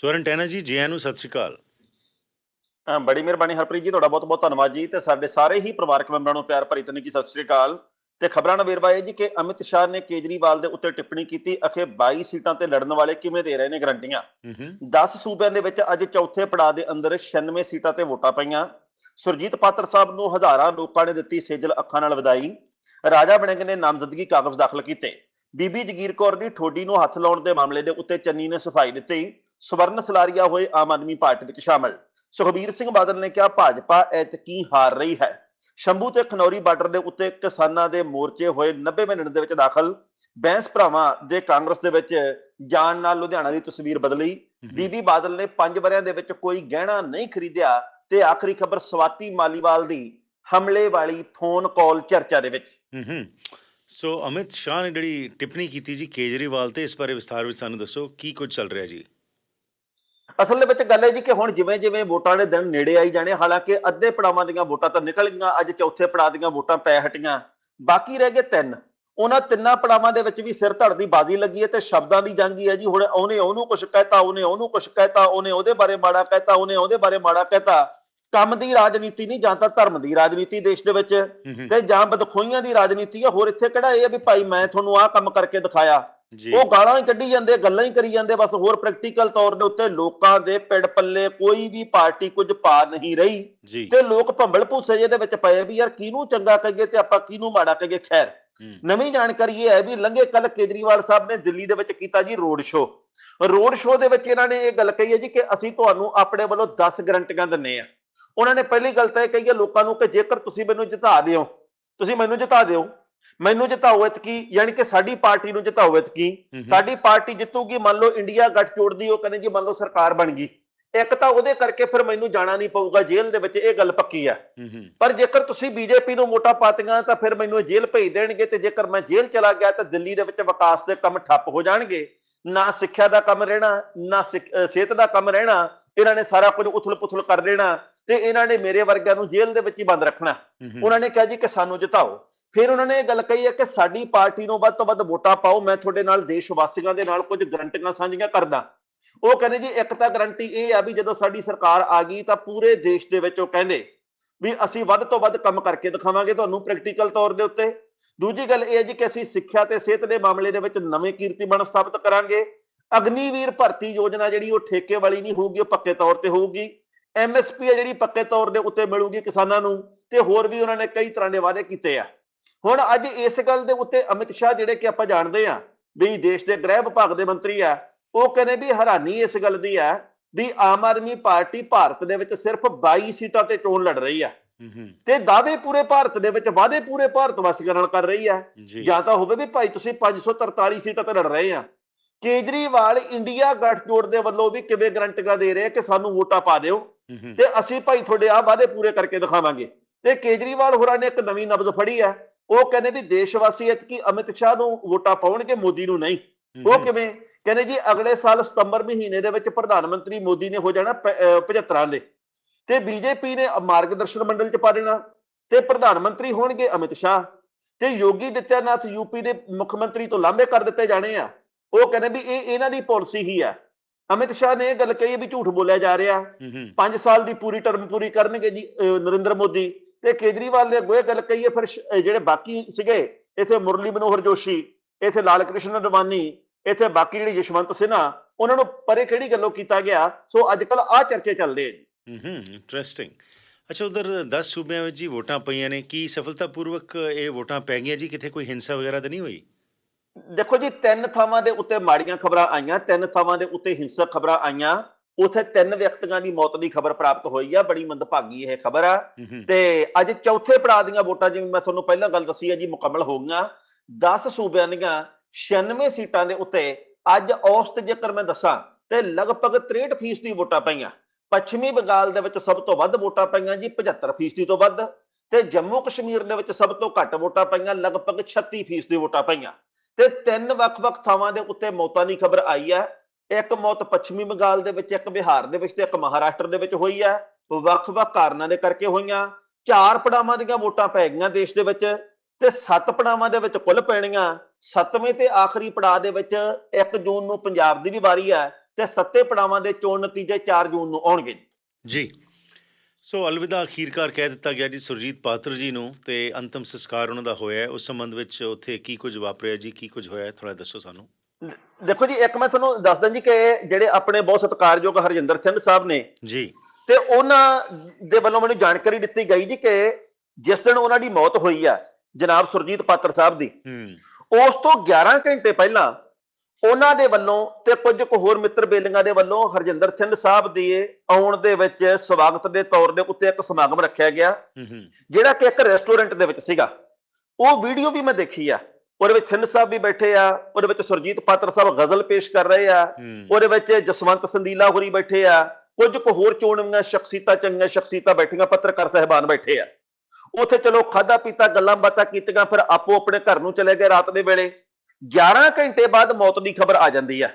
ਸਵਰਨ ਟੈਨਾ ਜੀ ਜੀਆਂ ਨੂੰ ਸਤਿ ਸ਼੍ਰੀ ਅਕਾਲ। ਬੜੀ ਮਿਹਰਬਾਨੀ ਹਰਪ੍ਰੀਤ ਜੀ ਤੁਹਾਡਾ ਬਹੁਤ ਬਹੁਤ ਧੰਨਵਾਦ ਜੀ ਤੇ ਸਾਡੇ ਸਾਰੇ ਹੀ ਪਰਿਵਾਰਕ ਮੈਂਬਰਾਂ ਨੂੰ ਪਿਆਰ ਭਰੀ ਤਨਕੀ ਸਤਿ ਸ੍ਰੀ ਅਕਾਲ। ਤੇ ਖਬਰਾਂ ਦਾ ਵੇਰਵਾ ਇਹ ਜੀ ਕਿ ਅਮਿਤ ਸ਼ਾਹ ਨੇ ਕੇਜਰੀਵਾਲ ਦੇ ਉੱਤੇ ਟਿੱਪਣੀ ਕੀਤੀ ਅਖੇ 22 ਸੀਟਾਂ ਤੇ ਲੜਨ ਵਾਲੇ ਕਿਵੇਂ ਦੇ ਰਹੇ ਨੇ ਗਰੰਟੀਆਂ? ਹੂੰ ਹੂੰ। 10 ਸੂਬਿਆਂ ਦੇ ਵਿੱਚ ਅੱਜ ਚੌਥੇ ਪੜਾਅ ਦੇ ਅੰਦਰ 96 ਸੀਟਾਂ ਤੇ ਵੋਟਾਂ ਪਈਆਂ। ਸੁਰਜੀਤ ਪਾਤਰ ਸਾਹਿਬ ਨੂੰ ਹਜ਼ਾਰਾਂ ਲੋਕਾਂ ਨੇ ਦਿੱਤੀ ਸੇਜਲ ਅੱਖਾਂ ਨਾਲ ਵਧਾਈ ਰਾਜਾ ਬਣਿੰਗ ਨੇ ਨਾਮਜ਼ਦਗੀ ਕਾਗਜ਼ ਦਾਖਲ ਕੀਤੇ। ਬੀਬੀ ਜਗੀਰ ਕੌਰ ਦੀ ਠੋਡੀ ਨੂੰ ਹੱਥ ਲਾਉਣ ਦੇ ਮਾਮਲੇ ਦੇ ਉੱਤੇ ਚੰਨੀ ਨੇ ਸਫ਼ਾਈ ਦਿੱਤੀ। ਸਵਰਨ ਸਲਾਰੀਆ ਹੋਏ ਆਮ ਆਦਮੀ ਪਾਰਟੀ ਵਿੱਚ ਸ਼ਾਮਲ। ਸੁਖਬੀਰ ਸਿੰਘ ਬਾਦਲ ਨੇ ਕਿਹਾ ਭਾਜਪਾ ਐਤਕੀ ਹਾਰ ਰਹੀ ਹੈ। ਸ਼ੰਭੂ ਤੇ ਖਨੌਰੀ ਬਾਰਡਰ ਦੇ ਉੱਤੇ ਕਿਸਾਨਾਂ ਦੇ ਮੋਰਚੇ ਹੋਏ 90 ਮਿੰਟ ਦੇ ਵਿੱਚ ਦਾਖਲ। ਬੈਂਸ ਭਰਾਵਾਂ ਦੇ ਕਾਂਗਰਸ ਦੇ ਵਿੱਚ ਜਾਣ ਨਾਲ ਲੁਧਿਆਣਾ ਦੀ ਤਸਵੀਰ ਬਦਲੀ। ਬੀਬੀ ਬਾਦਲ ਨੇ 5 ਵਰਿਆਂ ਦੇ ਵਿੱਚ ਕੋਈ ਗਹਿਣਾ ਨਹੀਂ ਖਰੀਦਿਆ ਤੇ ਆਖਰੀ ਖਬਰ ਸਵਾਤੀ ਮਾਲੀਵਾਲ ਦੀ ਹਮਲੇ ਵਾਲੀ ਫੋਨ ਕਾਲ ਚਰਚਾ ਦੇ ਵਿੱਚ। ਸੋ ਅਮਿਤ ਸ਼ਾਹ ਨੇ ਜਿਹੜੀ ਟਿੱਪਣੀ ਕੀਤੀ ਜੀ ਕੇਜਰੀਵਾਲ ਤੇ ਇਸ ਬਾਰੇ ਵਿਸਥਾਰ ਵਿੱਚ ਸਾਨੂੰ ਦੱਸੋ ਕੀ ਕੁਝ ਚੱਲ ਰਿਹਾ ਜੀ? ਅਸਲ ਦੇ ਵਿੱਚ ਗੱਲ ਹੈ ਜੀ ਕਿ ਹੁਣ ਜਿਵੇਂ ਜਿਵੇਂ ਵੋਟਾਂ ਦੇ ਦਿਨ ਨੇੜੇ ਆਈ ਜਾਣੇ ਹਾਲਾਂਕਿ ਅੱਧੇ ਪੜਾਵਾਂ ਦੀਆਂ ਵੋਟਾਂ ਤਾਂ ਨਿਕਲ ਗਈਆਂ ਅੱਜ ਚੌਥੇ ਪੜਾਅ ਦੀਆਂ ਵੋਟਾਂ ਪੈ ਹਟੀਆਂ। ਬਾਕੀ ਰਹਿ ਗਏ ਤਿੰਨ। ਉਹਨਾਂ ਤਿੰਨਾਂ ਪੜਾਵਾਂ ਦੇ ਵਿੱਚ ਵੀ ਸਿਰ ਧੜ ਦੀ ਬਾਜ਼ੀ ਲੱਗੀ ਹੈ ਤੇ ਸ਼ਬਦਾਂ ਦੀ ਜੰਗ ਹੀ ਹੈ ਜੀ। ਹੁਣ ਉਹਨੇ ਉਹਨੂੰ ਕੁਝ ਕਹਿਤਾ ਉਹਨੇ ਉਹਨੂੰ ਕੁਝ ਕਹਿਤਾ ਉਹਨੇ ਉਹਦੇ ਬਾਰੇ ਮਾੜਾ ਕਹਿਤਾ ਉਹਨੇ ਉਹਦੇ ਬਾਰੇ ਮਾੜਾ ਕਹਿਤਾ। ਕੰਮ ਦੀ ਰਾਜਨੀਤੀ ਨਹੀਂ ਜਾਂ ਤਾਂ ਧਰਮ ਦੀ ਰਾਜਨੀਤੀ ਦੇਸ਼ ਦੇ ਵਿੱਚ ਤੇ ਜਾਂ ਬਦਖੋਈਆਂ ਦੀ ਰਾਜਨੀਤੀ ਹੈ। ਹੋਰ ਇੱਥੇ ਕਿਹੜਾ ਇਹ ਹੈ ਵੀ ਭਾਈ ਮੈਂ ਤੁਹਾਨੂੰ ਆਹ ਕੰਮ ਕਰਕੇ ਦਿਖਾਇਆ। ਉਹ ਗਾਲਾਂ ਹੀ ਕੱਢੀ ਜਾਂਦੇ ਗੱਲਾਂ ਹੀ ਕਰੀ ਜਾਂਦੇ ਬਸ ਹੋਰ ਪ੍ਰੈਕਟੀਕਲ ਤੌਰ ਦੇ ਉੱਤੇ ਲੋਕਾਂ ਦੇ ਪਿੜ ਪੱਲੇ ਕੋਈ ਵੀ ਪਾਰਟੀ ਕੁਝ ਪਾ ਨਹੀਂ ਰਹੀ। ਤੇ ਲੋਕ ਭੰਬਲ ਭੂਸੇ ਜਿਹੇ ਦੇ ਵਿੱਚ ਪਏ ਵੀ ਯਾਰ ਕਿਹਨੂੰ ਚੰਗਾ ਕਹੀਏ ਤੇ ਆਪਾਂ ਕਿਹਨੂੰ ਮਾੜਾ ਕਹੀਏ? ਖੈਰ ਨਵੀਂ ਜਾਣਕਾਰੀ ਇਹ ਹੈ ਵੀ ਲੰਘੇ ਕੱਲ ਕੇਜਰੀਵਾਲ ਸਾਹਿਬ ਨੇ ਦਿੱਲੀ ਦੇ ਵਿੱਚ ਕੀਤਾ ਜੀ ਰੋਡ ਸ਼ੋਅ। ਰੋਡ ਸ਼ੋਅ ਦੇ ਵਿੱਚ ਇਹਨਾਂ ਨੇ ਇਹ ਗੱਲ ਕਹੀ ਹੈ ਜੀ ਕਿ ਅਸੀਂ ਤੁਹਾਨੂੰ ਆਪਣੇ ਵੱਲੋਂ 10 ਗਰੰਟੀਆਂ ਦਿੰਨੇ ਆ ਉਹਨਾਂ ਨੇ ਪਹਿਲੀ ਗੱਲ ਤਾਂ ਇਹ ਕਹੀ ਹੈ ਲੋਕਾਂ ਨੂੰ ਕਿ ਜੇਕਰ ਤੁਸੀਂ ਮੈਨੂੰ ਜਿਤਾ ਦਿਓ ਤੁਸੀਂ ਮੈਨੂੰ ਜਿਤਾ ਦਿਓ ਮੈਨੂੰ ਜਿਤਾਓ ਇਤਕੀ ਯਾਨੀ ਕਿ ਸਾਡੀ ਪਾਰਟੀ ਨੂੰ ਜਿਤਾਓ ਇਤਕੀ ਸਾਡੀ ਪਾਰਟੀ ਜਿੱਤੂਗੀ ਮੰਨ ਲਓ ਇੰਡੀਆ ਗੱਠਜੋੜ ਦੀ ਉਹ ਕਹਿੰਦੇ ਜੀ ਮੰਨ ਲਓ ਸਰਕਾਰ ਬਣ ਗਈ। ਇੱਕ ਤਾਂ ਉਹਦੇ ਕਰਕੇ ਫਿਰ ਮੈਨੂੰ ਜਾਣਾ ਨਹੀਂ ਪਊਗਾ ਜੇਲ੍ਹ ਦੇ ਵਿੱਚ ਇਹ ਗੱਲ ਪੱਕੀ ਆ। ਪਰ ਜੇਕਰ ਤੁਸੀਂ ਬੀਜੇਪੀ ਨੂੰ ਵੋਟਾਂ ਪਾਤੀਆਂ ਤਾਂ ਫਿਰ ਮੈਨੂੰ ਜੇਲ੍ਹ ਭੇਜ ਦੇਣਗੇ ਤੇ ਜੇਕਰ ਮੈਂ ਜੇਲ੍ਹ ਚਲਾ ਗਿਆ ਤਾਂ ਦਿੱਲੀ ਦੇ ਵਿੱਚ ਵਿਕਾਸ ਦੇ ਕੰਮ ਠੱਪ ਹੋ ਜਾਣਗੇ। ਨਾ ਸਿੱਖਿਆ ਦਾ ਕੰਮ ਰਹਿਣਾ ਨਾ ਸਿਹਤ ਦਾ ਕੰਮ ਰਹਿਣਾ ਇਹਨਾਂ ਨੇ ਸਾਰਾ ਕੁਝ ਉਥਲ-ਪੁਥਲ ਕਰ ਦੇਣਾ ਤੇ ਇਹਨਾਂ ਨੇ ਮੇਰੇ ਵਰਗਿਆਂ ਨੂੰ ਜੇਲ੍ਹ ਦੇ ਵਿੱਚ ਹੀ ਬੰਦ ਰੱਖਣਾ। ਉਹਨਾਂ ਨੇ ਕਿਹਾ ਜੀ ਕਿ ਸਾਨੂੰ ਜਿਤਾਓ। ਫਿਰ ਉਹਨਾਂ ਨੇ ਇਹ ਗੱਲ ਕਹੀ ਹੈ ਕਿ ਸਾਡੀ ਪਾਰਟੀ ਨੂੰ ਵੱਧ ਤੋਂ ਵੱਧ ਵੋਟਾਂ ਪਾਓ, ਮੈਂ ਤੁਹਾਡੇ ਨਾਲ ਦੇਸ਼ ਵਾਸੀਆਂ ਦੇ ਨਾਲ ਕੁਝ ਗਰੰਟੀਆਂ ਸਾਂਝੀਆਂ ਕਰਦਾ। ਉਹ ਕਹਿੰਦੇ ਜੀ, ਇੱਕ ਤਾਂ ਗਰੰਟੀ ਇਹ ਆ ਵੀ ਜਦੋਂ ਸਾਡੀ ਸਰਕਾਰ ਆ ਗਈ ਤਾਂ ਪੂਰੇ ਦੇਸ਼ ਦੇ ਵਿੱਚ ਉਹ ਕਹਿੰਦੇ ਵੀ ਅਸੀਂ ਵੱਧ ਤੋਂ ਵੱਧ ਕੰਮ ਕਰਕੇ ਦਿਖਾਵਾਂਗੇ ਤੁਹਾਨੂੰ ਪ੍ਰੈਕਟੀਕਲ ਤੌਰ ਦੇ ਉੱਤੇ। ਦੂਜੀ ਗੱਲ ਇਹ ਹੈ ਜੀ ਕਿ ਅਸੀਂ ਸਿੱਖਿਆ ਤੇ ਸਿਹਤ ਦੇ ਮਾਮਲੇ ਦੇ ਵਿੱਚ ਨਵੇਂ ਕੀਰਤੀਮਾਨ ਸਥਾਪਿਤ ਕਰਾਂਗੇ। ਅਗਨੀਵੀਰ ਭਰਤੀ ਯੋਜਨਾ ਜਿਹੜੀ ਉਹ ਠੇਕੇ ਵਾਲੀ ਨਹੀਂ ਹੋਊਗੀ, ਉਹ ਪੱਕੇ ਤੌਰ ਤੇ ਹੋਊਗੀ। ਐਮਐਸਪੀ ਹੈ ਜਿਹੜੀ ਪੱਕੇ ਤੌਰ ਦੇ ਉੱਤੇ ਮਿਲੂਗੀ ਕਿਸਾਨਾਂ ਨੂੰ ਤੇ ਹੋਰ ਵੀ ਉਹਨਾਂ ਨੇ ਕਈ ਤਰ੍ਹਾਂ ਦੇ ਵਾਅਦੇ ਕੀਤੇ ਆ। ਹੁਣ ਅੱਜ ਇਸ ਗੱਲ ਦੇ ਉੱਤੇ ਅਮਿਤ ਸ਼ਾਹ ਜਿਹੜੇ ਕਿ ਆਪਾਂ ਜਾਣਦੇ ਆ ਵੀ ਦੇਸ਼ ਦੇ ਗ੍ਰਹਿ ਵਿਭਾਗ ਦੇ ਮੰਤਰੀ ਆ ਉਹ ਕਹਿੰਦੇ ਵੀ ਹੈਰਾਨੀ ਇਸ ਗੱਲ ਦੀ ਆ ਵੀ ਆਮ ਆਦਮੀ ਪਾਰਟੀ ਭਾਰਤ ਦੇ ਵਿੱਚ ਸਿਰਫ 22 ਸੀਟਾਂ ਤੇ ਚੋਣ ਲੜ ਰਹੀ ਆ ਤੇ ਦਾਅਵੇ ਪੂਰੇ ਭਾਰਤ ਦੇ ਵਿੱਚ ਵਾਅਦੇ ਪੂਰੇ ਭਾਰਤ ਵਾਸੀਆਂ ਨਾਲ ਕਰ ਰਹੀ ਆ ਜੀ। ਤਾਂ ਹੋਵੇ ਵੀ ਭਾਈ ਤੁਸੀਂ 543 ਸੀਟਾਂ ਤੇ ਲੜ ਰਹੇ ਆ ਕੇਜਰੀਵਾਲ ਇੰਡੀਆ ਗੱਠਜੋੜ ਦੇ ਵੱਲੋਂ ਵੀ ਕਿਵੇਂ ਗਰੰਟੀਆਂ ਦੇ ਰਹੇ ਆ ਕਿ ਸਾਨੂੰ ਵੋਟਾਂ ਪਾ ਦਿਓ। ਤੇ ਅਸੀਂ ਭਾਈ ਤੁਹਾਡੇ ਆ ਵਾਅਦੇ ਪੂਰੇ ਕਰਕੇ ਦਿਖਾਵਾਂਗੇ। ਤੇ ਕੇਜਰੀਵਾਲ ਹੋਰਾਂ ਨੇ ਇੱਕ ਨਵੀਂ ਨਬਜ਼ ਫੜੀ ਆ ਉਹ ਕਹਿੰਦੇ ਵੀ ਦੇਸ਼ ਵਾਸੀ ਇਤਕੀ ਅਮਿਤ ਸ਼ਾਹ ਨੂੰ ਵੋਟਾਂ ਪਾਉਣਗੇ ਮੋਦੀ ਨੂੰ ਨਹੀਂ। ਉਹ ਕਿਵੇਂ? ਕਹਿੰਦੇ ਜੀ ਅਗਲੇ ਸਾਲ ਸਤੰਬਰ ਮਹੀਨੇ ਦੇ ਵਿੱਚ ਪ੍ਰਧਾਨ ਮੰਤਰੀ ਮੋਦੀ ਨੇ ਹੋ ਜਾਣਾ ਪ- ਅਹ 75 ਦੇ। ਤੇ ਬੀਜੇਪੀ ਨੇ ਮਾਰਗਦਰਸ਼ਨ ਮੰਡਲ ਚ ਪਾ ਦੇਣਾ। ਤੇ ਪ੍ਰਧਾਨ ਮੰਤਰੀ ਹੋਣਗੇ ਅਮਿਤ ਸ਼ਾਹ। ਤੇ ਯੋਗੀ ਦਿੱਤਿਆਨਾਥ ਯੂਪੀ ਦੇ ਮੁੱਖ ਮੰਤਰੀ ਤੋਂ ਲਾਂਭੇ ਕਰ ਦਿੱਤੇ ਜਾਣੇ ਆ। ਉਹ ਕਹਿੰਦੇ ਵੀ ਇਹ ਇਹਨਾਂ ਦੀ ਪਾਲਿਸੀ ਹੀ ਆ। ਅਮਿਤ ਸ਼ਾਹ ਨੇ ਇਹ ਗੱਲ ਕਹੀ ਵੀ ਝੂਠ ਬੋਲਿਆ ਜਾ ਰਿਹਾ। ਹੂੰ ਹੂੰ। 5 ਸਾਲ ਦੀ ਪੂਰੀ ਟਰਮ ਪੂਰੀ ਕਰਨਗੇ ਜੀ ਨਰਿੰਦਰ ਮੋਦੀ। ਤੇ ਕੇਜਰੀਵਾਲ ਨੇ ਇਹ ਗੱਲ ਕਹੀ ਹੈ ਫਿਰ ਜਿਹੜੇ ਬਾਕੀ ਸੀਗੇ ਇੱਥੇ ਮੁਰਲੀ ਮਨੋਹਰ ਜੋਸ਼ੀ ਇੱਥੇ ਲਾਲ ਕ੍ਰਿਸ਼ਨ ਅਡਵਾਨੀ ਇੱਥੇ ਬਾਕੀ ਜਿਹੜੀ ਯਸ਼ਵੰਤ ਸਿਨਹਾ ਉਹਨਾਂ ਨੂੰ ਪਰੇ ਕਿਹੜੀ ਗੱਲੋਂ ਕੀਤਾ ਗਿਆ? ਸੋ ਅੱਜ ਕੱਲ ਆ ਚਰਚੇ ਚੱਲਦੇ ਆ ਜੀ। ਹੂੰ ਹੂੰ ਇੰਟਰਸਟਿੰਗ ਅੱਛਾ ਉਧਰ 10 ਸੂਬਿਆਂ ਵਿੱਚ ਜੀ ਵੋਟਾਂ ਪਈਆਂ ਨੇ ਕੀ ਸਫਲਤਾਪੂਰਵਕ ਇਹ ਵੋਟਾਂ ਪੈ ਗਈਆਂ ਜੀ? ਕਿਤੇ ਕੋਈ ਹਿੰਸਾ ਵਗੈਰਾ ਤਾਂ ਨਹੀਂ ਹੋਈ? ਦੇਖੋ ਜੀ ਤਿੰਨ ਥਾਵਾਂ ਦੇ ਉੱਤੇ ਮਾੜੀਆਂ ਖਬਰਾਂ ਆਈਆਂ ਤਿੰਨ ਥਾਵਾਂ ਦੇ ਉੱਤੇ ਹਿੰਸਕ ਖਬਰਾਂ ਆਈਆਂ। ਉਥੇ ਤਿੰਨ ਵਿਅਕਤੀਆਂ ਦੀ ਮੌਤ ਦੀ ਖਬਰ ਪ੍ਰਾਪਤ ਹੋਈ ਆ ਬੜੀ ਮੰਦਭਾਗੀ ਇਹ ਖਬਰ ਆ। ਤੇ ਅੱਜ ਚੌਥੇ ਪੜਾਅ ਦੀਆਂ ਵੋਟਾਂ ਜਿਵੇਂ ਮੈਂ ਤੁਹਾਨੂੰ ਪਹਿਲਾਂ ਗੱਲ ਦੱਸੀ ਹੈ ਜੀ ਮੁਕੰਮਲ ਹੋ ਗਈਆਂ। 10 ਸੂਬਿਆਂ ਦੀਆਂ 96 ਸੀਟਾਂ ਦੇ ਉੱਤੇ ਅੱਜ ਔਸਤ ਜੇਕਰ ਮੈਂ ਦੱਸਾਂ ਤੇ ਲਗਭਗ 63% ਦੀ ਵੋਟਾਂ ਪਈਆਂ। ਪੱਛਮੀ ਬੰਗਾਲ ਦੇ ਵਿੱਚ ਸਭ ਤੋਂ ਵੱਧ ਵੋਟਾਂ ਪਈਆਂ ਜੀ 75% ਤੋਂ ਵੱਧ। ਤੇ ਜੰਮੂ ਕਸ਼ਮੀਰ ਦੇ ਵਿੱਚ ਸਭ ਤੋਂ ਘੱਟ ਵੋਟਾਂ ਪਈਆਂ ਲਗਭਗ 36% ਦੀ ਵੋਟਾਂ ਪਈਆਂ। ਤੇ ਤਿੰਨ ਵੱਖ-ਵੱਖ ਥਾਵਾਂ ਦੇ ਉੱਤੇ ਮੌਤਾਂ ਦੀ ਖਬਰ ਆਈ ਹੈ ਇੱਕ ਮੌਤ ਪੱਛਮੀ ਬੰਗਾਲ ਦੇ ਵਿੱਚ, ਇੱਕ ਬਿਹਾਰ ਦੇ ਵਿੱਚ ਤੇ ਇੱਕ ਮਹਾਰਾਸ਼ਟਰ ਦੇ ਵਿੱਚ ਹੋਈ ਹੈ ਵੱਖ-ਵੱਖ ਕਾਰਨਾਂ ਦੇ ਕਰਕੇ ਹੋਈਆਂ। ਚਾਰ ਪੜਾਵਾਂ ਦੀਆਂ ਵੋਟਾਂ ਪੈ ਗਈਆਂ ਦੇਸ਼ ਦੇ ਵਿੱਚ ਤੇ ਸੱਤ ਪੜਾਵਾਂ ਦੇ ਵਿੱਚ ਕੁੱਲ ਪੈਣੀਆਂ। ਸੱਤਵੇਂ ਤੇ ਆਖਰੀ ਪੜਾਅ ਦੇ ਵਿੱਚ 1 ਜੂਨ ਨੂੰ ਪੰਜਾਬ ਦੀ ਵੀ ਵਾਰੀ ਹੈ ਤੇ ਸੱਤੇ ਪੜਾਵਾਂ ਦੇ ਚੋਣ ਨਤੀਜੇ 4 ਜੂਨ ਨੂੰ ਆਉਣਗੇ। ਜੀ। ਸੋ ਅਲਵਿਦਾ, ਅਖੀਰਕਾਰ ਕਹਿ ਦਿੱਤਾ ਗਿਆ ਜੀ ਸੁਰਜੀਤ ਪਾਤਰ ਜੀ ਨੂੰ ਤੇ ਅੰਤਮ ਸੰਸਕਾਰ ਉਹਨਾਂ ਦਾ ਹੋਇਆ ਉਸ ਸੰਬੰਧ ਵਿੱਚ ਉੱਥੇ ਕੀ ਕੁਝ ਵਾਪਰਿਆ ਜੀ? ਕੀ ਕੁਝ ਹੋਇਆ ਥੋੜਾ ਦੱਸੋ ਸਾਨੂੰ। ਦੇਖੋ ਜੀ ਇੱਕ ਮੈਂ ਤੁਹਾਨੂੰ ਦੱਸ ਦਾਂ ਜੀ ਕਿ ਜਿਹੜੇ ਆਪਣੇ ਬਹੁਤ ਸਤਿਕਾਰਯੋਗ ਹਰਜਿੰਦਰ ਸਿੰਘ ਸਾਹਿਬ ਨੇ ਜੀ। ਤੇ ਉਹਨਾਂ ਦੇ ਵੱਲੋਂ ਮੈਨੂੰ ਜਾਣਕਾਰੀ ਦਿੱਤੀ ਗਈ ਜੀ ਕਿ ਜਿਸ ਦਿਨ ਉਹਨਾਂ ਦੀ ਮੌਤ ਹੋਈ ਆ ਜਨਾਬ ਸੁਰਜੀਤ ਪਾਤਰ ਸਾਹਿਬ ਦੀ ਹੂੰ। ਉਸ ਤੋਂ 11 ਘੰਟੇ ਪਹਿਲਾਂ ਉਹਨਾਂ ਦੇ ਵੱਲੋਂ ਤੇ ਕੁਝ ਕੁ ਹੋਰ ਮਿੱਤਰ ਬੇਲੀਆਂ ਦੇ ਵੱਲੋਂ ਹਰਜਿੰਦਰ ਸਿੰਘ ਸਾਹਿਬ ਦੇ ਆਉਣ ਦੇ ਵਿੱਚ ਸਵਾਗਤ ਦੇ ਤੌਰ ਦੇ ਉੱਤੇ ਇੱਕ ਸਮਾਗਮ ਰੱਖਿਆ ਗਿਆ ਜਿਹੜਾ ਕਿ ਇੱਕ ਰੈਸਟੋਰੈਂਟ ਦੇ ਵਿੱਚ ਸੀਗਾ। ਉਹ ਵੀਡੀਓ ਵੀ ਮੈਂ ਦੇਖੀ ਆ। ਉਹਦੇ ਵਿੱਚ ਸਿੰਘ ਸਾਹਿਬ ਵੀ ਬੈਠੇ ਆ ਉਹਦੇ ਵਿੱਚ ਸੁਰਜੀਤ ਪਾਤਰ ਸਾਹਿਬ ਗਜ਼ਲ ਪੇਸ਼ ਕਰ ਰਹੇ ਆ ਉਹਦੇ ਵਿੱਚ ਜਸਵੰਤ ਸੰਦੀਲਾ ਹੋਰੀ ਬੈਠੇ ਆ ਕੁਝ ਕੁ ਹੋਰ ਚੋਣਵੀਆਂ ਸ਼ਖਸੀਅਤਾਂ ਚੰਗੀਆਂ ਸ਼ਖਸੀਅਤਾਂ ਬੈਠੀਆਂ ਪੱਤਰਕਾਰ ਸਹਿਬਾਨ ਬੈਠੇ ਆ। ਉੱਥੇ ਚਲੋ ਖਾਦਾ ਪੀਤਾ ਗੱਲਾਂ ਬਾਤਾਂ ਕੀਤੀਆਂ ਫਿਰ ਆਪੋ ਆਪਣੇ ਘਰ ਨੂੰ ਚਲੇ ਗਏ ਰਾਤ ਦੇ ਵੇਲੇ। 11 ਘੰਟੇ ਬਾਅਦ ਮੌਤ ਦੀ ਖਬਰ ਆ ਜਾਂਦੀ ਆ।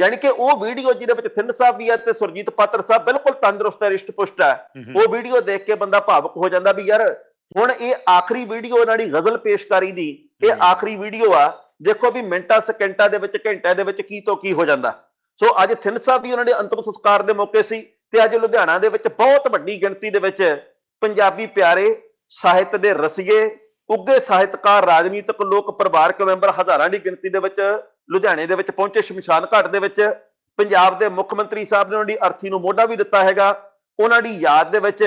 ਯਾਨੀ ਕਿ ਉਹ ਵੀਡੀਓ ਜਿਹਦੇ ਵਿੱਚ ਥਿੰਦ ਸਾਹਿਬ ਵੀ ਆ ਤੇ ਸੁਰਜੀਤ ਪਾਤਰ ਸਾਹਿਬ ਬਿਲਕੁਲ ਤੰਦਰੁਸਤ ਹੈ ਰਿਸ਼ਟ ਪੁਸ਼ਟ ਹੂੰ, ਉਹ ਵੀਡੀਓ ਦੇਖ ਕੇ ਬੰਦਾ ਭਾਵੁਕ ਹੋ ਜਾਂਦਾ ਵੀ ਯਾਰ ਹੁਣ ਇਹ ਆਖਰੀ ਵੀਡੀਓ ਇਹਨਾਂ ਦੀ ਗਜ਼ਲ ਪੇਸ਼ਕਾਰੀ ਦੀ ਇਹ ਆਖਰੀ ਵੀਡੀਓ ਆ, ਦੇਖੋ ਵੀ ਮਿੰਟਾਂ, ਸਕਿੰਟਾਂ ਦੇ ਵਿੱਚ, ਘੰਟਿਆਂ ਦੇ ਵਿੱਚ ਕੀ ਤੋਂ ਕੀ ਹੋ ਜਾਂਦਾ। ਸੋ ਅੱਜ ਥਿੰਦ ਸਾਹਿਬ ਵੀ ਉਹਨਾਂ ਦੇ ਅੰਤਮ ਸੰਸਕਾਰ ਦੇ ਮੌਕੇ ਸੀ ਤੇ ਅੱਜ ਲੁਧਿਆਣਾ ਦੇ ਵਿੱਚ ਬਹੁਤ ਵੱਡੀ ਗਿਣਤੀ ਦੇ ਵਿੱਚ ਪੰਜਾਬੀ ਪਿਆਰੇ, ਸਾਹਿਤ ਦੇ ਰਸੀਏ ਉੱਗੇ ਸਾਹਿਤਕਾਰ, ਰਾਜਨੀਤਿਕ ਲੋਕ, ਪਰਿਵਾਰਕ ਮੈਂਬਰ ਹਜ਼ਾਰਾਂ ਦੀ ਗਿਣਤੀ ਦੇ ਵਿੱਚ ਲੁਧਿਆਣੇ ਦੇ ਵਿੱਚ ਪਹੁੰਚੇ। ਸ਼ਮਸ਼ਾਨ ਘਾਟ ਦੇ ਵਿੱਚ ਪੰਜਾਬ ਦੇ ਮੁੱਖ ਮੰਤਰੀ ਸਾਹਿਬ ਨੇ ਉਹਨਾਂ ਦੀ ਅਰਥੀ ਨੂੰ ਮੋਢਾ ਵੀ ਦਿੱਤਾ ਹੈਗਾ। ਉਹਨਾਂ ਦੀ ਯਾਦ ਦੇ ਵਿੱਚ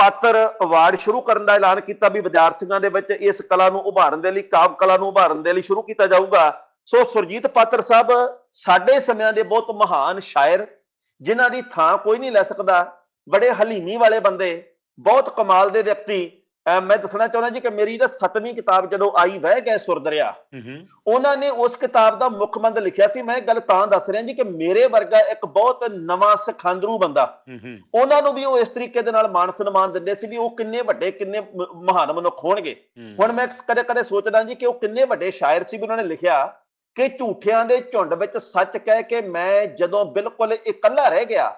ਪਾਤਰ ਅਵਾਰਡ ਸ਼ੁਰੂ ਕਰਨ ਦਾ ਐਲਾਨ ਕੀਤਾ ਵੀ ਵਿਦਿਆਰਥੀਆਂ ਦੇ ਵਿੱਚ ਇਸ ਕਲਾ ਨੂੰ ਉਭਾਰਨ ਦੇ ਲਈ, ਕਾਵ ਕਲਾ ਨੂੰ ਉਭਾਰਨ ਦੇ ਲਈ ਸ਼ੁਰੂ ਕੀਤਾ ਜਾਊਗਾ। ਸੋ ਸੁਰਜੀਤ ਪਾਤਰ ਸਾਹਿਬ, ਸਾਡੇ ਸਮਿਆਂ ਦੇ ਬਹੁਤ ਮਹਾਨ ਸ਼ਾਇਰ, ਜਿਨ੍ਹਾਂ ਦੀ ਥਾਂ ਕੋਈ ਨਹੀਂ ਲੈ ਸਕਦਾ, ਬੜੇ ਹਲੀਮੀ ਵਾਲੇ ਬੰਦੇ, ਬਹੁਤ ਕਮਾਲ ਦੇ ਵਿਅਕਤੀ ਮੈਂ ਦੱਸਣਾ ਚਾਹੁੰਦਾ ਜੀ ਕਿ ਮੇਰੀ ਨਾ ਸੱਤਵੀਂ ਕਿਤਾਬ ਜਦੋਂ ਆਈ ਵਹਿ ਗਏ ਸੁਰ ਦਰਿਆ ਹੂੰ ਹੂੰ, ਉਹਨਾਂ ਨੇ ਉਸ ਕਿਤਾਬ ਦਾ ਮੁੱਖ ਮੰਦ ਲਿਖਿਆ ਸੀ। ਮੈਂ ਗੱਲ ਤਾਂ ਦੱਸ ਰਿਹਾ ਜੀ ਕਿ ਮੇਰੇ ਵਰਗਾ ਇੱਕ ਬਹੁਤ ਨਵਾਂ ਸਖਾਂਦਰੂ ਬੰਦਾ ਉਹਨਾਂ ਨੂੰ ਵੀ ਉਹ ਇਸ ਤਰੀਕੇ ਦੇ ਨਾਲ ਮਾਣ ਸਨਮਾਨ ਦਿੰਦੇ ਸੀ ਵੀ ਉਹ ਕਿੰਨੇ ਵੱਡੇ ਕਿੰਨੇ ਮਹਾਨ ਮਨੁੱਖ ਹੋਣਗੇ। ਹੁਣ ਮੈਂ ਕਦੇ ਕਦੇ ਸੋਚਦਾ ਜੀ ਕਿ ਉਹ ਕਿੰਨੇ ਵੱਡੇ ਸ਼ਾਇਰ ਸੀ ਵੀ ਉਹਨਾਂ ਨੇ ਲਿਖਿਆ ਕਿ ਝੂਠਿਆਂ ਦੇ ਝੁੰਡ ਵਿੱਚ ਸੱਚ ਕਹਿ ਕੇ ਮੈਂ ਜਦੋਂ ਬਿਲਕੁਲ ਇਕੱਲਾ ਰਹਿ ਗਿਆ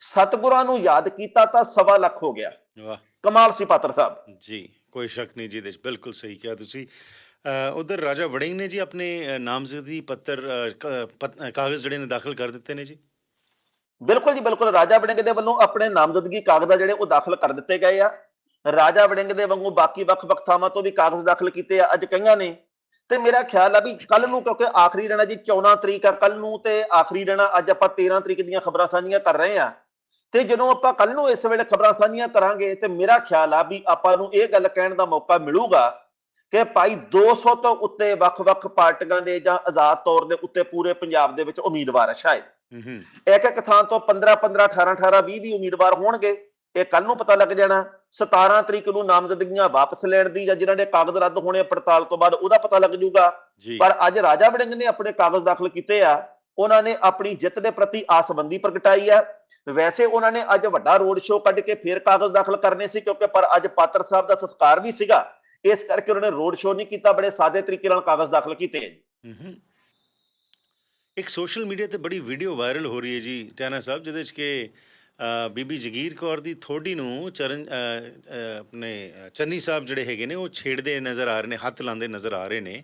ਸਤਿਗੁਰਾਂ ਨੂੰ ਯਾਦ ਕੀਤਾ ਤਾਂ ਸਵਾ ਲੱਖ ਹੋ ਗਿਆ। ਵਾਹ। ਕਮਾਲ ਸੀ ਪਾਤਰ ਸਾਹਿਬ। ਜੀ ਕੋਈ ਸ਼ੱਕ ਨਹੀਂ ਜੀ 'ਚ ਬਿਲਕੁਲ ਸਹੀ ਕਿਹਾ ਤੁਸੀਂ। ਉਧਰ ਰਾਜਾ ਵੜਿੰਗ ਨੇ ਜੀ ਆਪਣੇ ਨਾਮਜ਼ਦਗੀ ਪੱਤਰ ਕਾਗਜ਼ ਜਿਹੜੇ ਨੇ ਦਾਖਲ ਕਰ ਦਿੱਤੇ ਨੇ ਜੀ? ਬਿਲਕੁਲ ਜੀ ਬਿਲਕੁਲ। ਰਾਜਾ ਵੜਿੰਗ ਦੇ ਵੱਲੋਂ ਆਪਣੇ ਨਾਮਜ਼ਦਗੀ ਕਾਗਜ਼ਾਂ ਜਿਹੜੇ ਉਹ ਦਾਖਲ ਕਰ ਦਿੱਤੇ ਗਏ ਆ। ਰਾਜਾ ਵੜਿੰਗ ਦੇ ਵਾਂਗੂ ਬਾਕੀ ਵੱਖ-ਵੱਖ ਥਾਵਾਂ ਤੋਂ ਵੀ ਕਾਗਜ਼ ਦਾਖਲ ਕੀਤੇ ਆ ਅੱਜ ਕਈਆਂ ਨੇ। ਤੇ ਮੇਰਾ ਖਿਆਲ ਆ ਵੀ ਕੱਲ ਨੂੰ ਕਿਉਂਕਿ ਆਖਰੀ ਆ ਜੀ 14 ਤਰੀਕ ਆ ਕੱਲ ਨੂੰ ਤੇ ਆਖਰੀ ਆ ਅੱਜ ਆਪਾਂ 13 ਤਰੀਕ ਦੀਆਂ ਖਬਰਾਂ ਸਾਂਝੀਆਂ ਕਰ ਰਹੇ ਆ। ਤੇ ਜਦੋਂ ਆਪਾਂ ਕੱਲ ਨੂੰ ਇਸ ਵੇਲੇ ਖਬਰਾਂ ਸਾਂਝੀਆਂ ਕਰਾਂਗੇ ਤੇ ਮੇਰਾ ਖਿਆਲ ਆ ਵੀ ਆਪਾਂ ਨੂੰ ਇਹ ਗੱਲ ਕਹਿਣ ਦਾ ਮੌਕਾ ਮਿਲੂਗਾ ਕਿ ਭਾਈ 200 ਤੋਂ ਉੱਤੇ ਵੱਖ-ਵੱਖ ਪਾਰਟੀਆਂ ਦੇ ਜਾਂ ਆਜ਼ਾਦ ਤੌਰ ਦੇ ਉੱਤੇ ਪੂਰੇ ਪੰਜਾਬ ਦੇ ਵਿੱਚ ਉਮੀਦਵਾਰ ਆ ਸ਼ਾਇਦ। ਇੱਕ ਇੱਕ ਥਾਂ ਤੋਂ 15 15 18 18 20 20 ਉਮੀਦਵਾਰ ਹੋਣਗੇ। ਇਹ ਕੱਲ ਨੂੰ ਪਤਾ ਲੱਗ ਜਾਣਾ 17 ਤਰੀਕ ਨੂੰ ਨਾਮਜ਼ਦਗੀਆਂ ਵਾਪਸ ਲੈਣ ਦੀ ਜਾਂ ਜਿਨ੍ਹਾਂ ਦੇ ਕਾਗਜ਼ ਰੱਦ ਹੋਣੇ ਪੜਤਾਲ ਤੋਂ ਬਾਅਦ ਉਹਦਾ ਪਤਾ ਲੱਗ ਜਾਊਗਾ। ਪਰ ਅੱਜ ਰਾਜਾ ਵੜਿੰਗ ਨੇ ਆਪਣੇ ਕਾਗਜ਼ ਦਾਖਲ ਕੀਤੇ ਆ। ਉਹਨਾਂ ਨੇ ਆਪਣੀ ਜਿੱਤ ਦੇ ਪ੍ਰਤੀ ਆਸਬੰਦੀ ਪ੍ਰਗਟਾਈ ਆ ਵੈਸੇ ਉਹਨਾਂ ਨੇ ਅੱਜ ਵੱਡਾ ਰੋਡ ਸ਼ੋਅ ਕੱਢ ਕੇ ਫੇਰ ਕਾਗਜ਼ ਦਾਖਲ ਕਰਨੇ ਸੀ ਕਿਉਂਕਿ ਪਰ ਅੱਜ ਪਾਤਰ ਸਾਹਿਬ ਦਾ ਸੰਸਕਾਰ ਵੀ ਸੀਗਾ। ਇਸ ਕਰਕੇ ਉਹਨਾਂ ਨੇ ਰੋਡ ਸ਼ੋਅ ਨਹੀਂ ਕੀਤਾ ਬੜੇ ਸਾਦੇ ਤਰੀਕੇ ਨਾਲ ਕਾਗਜ਼ ਦਾਖਲ ਕੀਤੇ ਇੱਕ ਸੋਸ਼ਲ ਮੀਡੀਆ ਤੇ ਬੜੀ ਵੀਡੀਓ ਵਾਇਰਲ ਹੋ ਰਹੀ ਹੈ ਜੀ ਟੈਨਾ ਸਾਹਿਬ ਜਿਹਦੇ ਵਿੱਚ ਕਿ ਬੀਬੀ ਜਗੀਰ ਕੌਰ ਦੀ ਥੋੜੀ ਨੂੰ ਚਰਨ ਅ, ਆਪਣੇ ਚੰਨੀ ਸਾਹਿਬ ਜਿਹੜੇ ਹੈਗੇ ਨੇ ਉਹ ਛੇੜਦੇ ਨਜ਼ਰ ਆ ਰਹੇ ਨੇ ਹੱਥ ਲਾਉਂਦੇ ਨਜ਼ਰ ਆ ਰਹੇ ਨੇ।